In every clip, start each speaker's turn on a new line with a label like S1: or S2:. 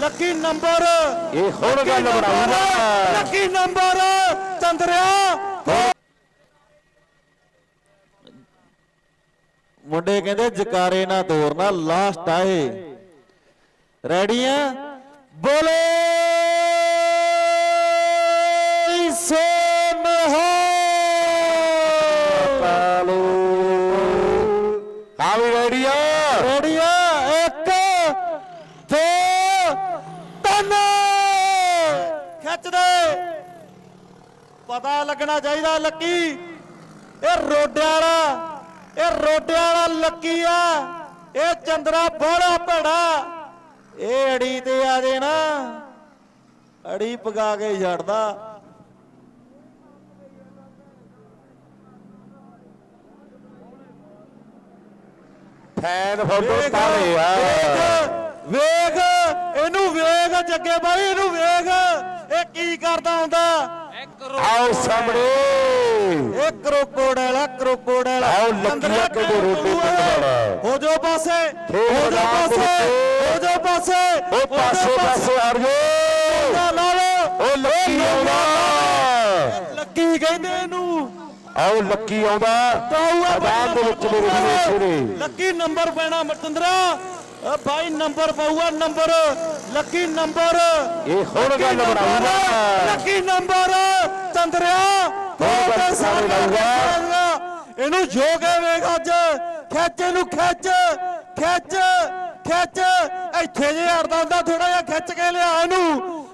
S1: Lucky number.
S2: ਇਹ ਹੁਣ ਗੱਲ ਬਣਾਊਗਾ
S1: ਲੱਕੀ ਨੰਬਰ ਚੰਦਰਿਆ। ਮੁੰਡੇ ਕਹਿੰਦੇ ਜਕਾਰੇ ਨਾ ਤੋਰਨਾ ਲਾਸਟ ਆਏ ਰੈਡੀ ਆ ਬੋਲੇ ਸੋਨਹਾ
S2: ਕਾਲੂ ਹਾਂ ਵੀ ਰੈਡੀ ਆ
S1: ਰੈਡੀ ਆ ਇੱਕ ਦੋ ਤਿੰਨ ਖਿੱਚ ਦੇ ਪਤਾ ਲੱਗਣਾ ਚਾਹੀਦਾ ਲੱਕੀ। ਇਹ ਰੋਡਿਆਂ ਵਾਲਾ ਇਹ ਰੋਡਿਆਂ ਵਾਲਾ ਲੱਕੀ ਆ। ਇਹ ਚੰਦਰਾ ਬੜਾ ਭੜਾ। ਇਹ ਅੜੀ ਤੇ ਆ ਜੇ ਨਾ ਅੜੀ ਪਗਾ ਕੇ ਛੱਡਦਾ।
S2: ਫੈਨ ਫੋਟੋ ਤਾਰੇ ਆ।
S1: ਵੇਖ, ਇਹਨੂੰ ਵੇਖ ਜੱਗੇ ਬਾਈ ਇਹਨੂੰ ਵੇਖ। ਕੀ ਕਰਦਾ ਹੁੰਦਾ?
S2: ਆਓ ਸਾਹਮਣੇ।
S1: ਇਹ ਕਰੋਕੋਡਲ ਆ ਕਰੋਕੋਡਲ
S2: ਆਓ ਲੱਕੀਆਂ ਕਿਹੜੇ ਰੋਟੀ ਵਾਲਾ
S1: ਹੋ ਜੋ ਪਾਸੇ।
S2: ਹੋ
S1: ਜੋ ਪਾਸੇ। ਹੋ ਜੋ ਪਾਸੇ।
S2: ਉਹ ਪਾਸੇ ਪਾਸੇ। ਆ ਗਏ।
S1: ਲਾ ਲਓ।
S2: ਉਹ ਲੱਕੀ ਆਉਂਦਾ।
S1: ਲੱਕੀ ਕਹਿੰਦੇ ਇਹਨੂੰ।
S2: ਆਓ ਲੱਕੀ ਆਉਂਦਾ। ਮੈਦਾਨ ਦੇ ਵਿੱਚ ਮੇਰੇ ਵੀਰੇ
S1: ਲੱਕੀ ਨੰਬਰ ਪੈਣਾ ਮਰਤੰਦਰਾ ਆ ਬਾਈ ਨੰਬਰ ਪਾਊਗਾ ਨੰਬਰ ਲੱਕੀ ਨੰਬਰ।
S2: ਇਹ ਹੁਣ ਗੱਲ ਬਣਾਊਗਾ
S1: ਲੱਕੀ ਨੰਬਰ ਕੋਲ
S2: ਸਾਰੇ ਲਾਊਗਾ।
S1: ਇਹਨੂੰ ਜੋ ਕੇ ਵੇਖ ਅੱਜ ਖਿੱਚ ਇਹਨੂੰ ਖਿੱਚ ਖਿੱਚ ਖਿੱਚ। ਇੱਥੇ ਜੇ ਅੜਦਾ ਹੁੰਦਾ ਥੋੜਾ ਜਿਹਾ ਖਿੱਚ ਕੇ ਲਿਆ ਇਹਨੂੰ।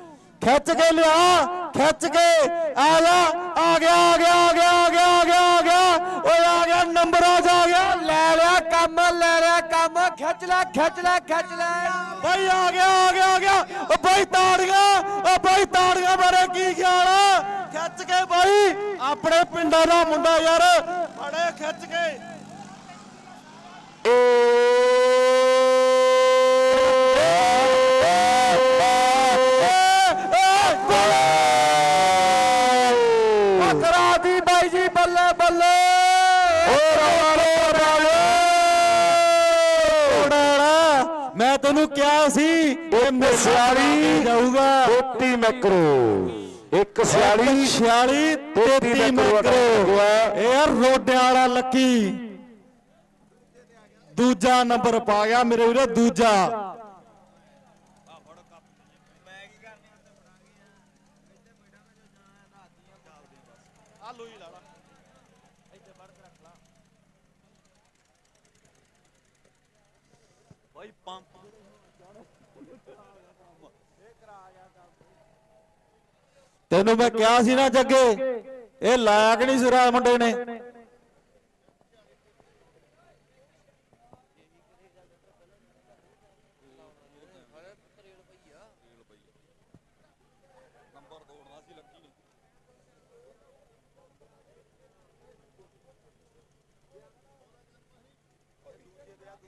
S1: ਖਿੱਚ ਕੇ ਲਿਆ ਖਿੱਚ ਕੇ। ਆ ਜਾ ਆ ਗਿਆ ਆ ਗਿਆ ਆ ਗਿਆ ਆ ਗਿਆ ਆ ਗਿਆ ਆ ਗਿਆ ਓਏ ਆ ਗਿਆ ਨੰਬਰ ਆ ਜਾ ਆ ਗਿਆ ਲੈ ਲਿਆ ਕੰਮ ਲੈ ਕੰਮ ਖਿੱਚ ਲੈ ਖਿੱਚ ਲੈ ਖਿੱਚ ਲੈ। ਬਾਈ ਆ ਗਿਆ ਆ ਗਿਆ ਆ ਗਿਆ। ਓ ਬਾਈ ਤਾੜ ਗਿਆ ਓ ਬਾਈ ਤਾੜ ਗਿਆ ਬਾਰੇ ਕੀ ਖਿਆਲ ਆ? ਖਿੱਚ ਕੇ ਬਾਈ ਆਪਣੇ ਪਿੰਡਾਂ ਦਾ ਮੁੰਡਾ ਯਾਰ। ਫੜੇ ਖਿੱਚ ਕੇ। ਮੈਂ ਤੈਨੂੰ ਕਿਹਾ ਸੀ ਇਹ ਮੇਰੇ
S2: ਸਿਆਲੀ
S1: ਜਾਊਗਾ।
S2: ਕੋਟੀ ਮੈਕਰੋ। ਇੱਕ ਸਿਆਲੀ
S1: 46 33
S2: ਮੈਕਰੋ
S1: ਯਾਰ ਰੋਡਿਆਂ ਵਾਲਾ ਲੱਕੀ। ਦੂਜਾ ਨੰਬਰ ਪਾ ਗਿਆ ਮੇਰੇ ਵੀਰੇ ਦੂਜਾ। ਤੈਨੂੰ ਮੈਂ ਕਿਹਾ ਸੀ ਨਾ ਜੱਗੇ ਇਹ ਲਾਇਕ ਨਹੀਂ ਸੁਰਾ ਮੁੰਡੇ ਨੇ।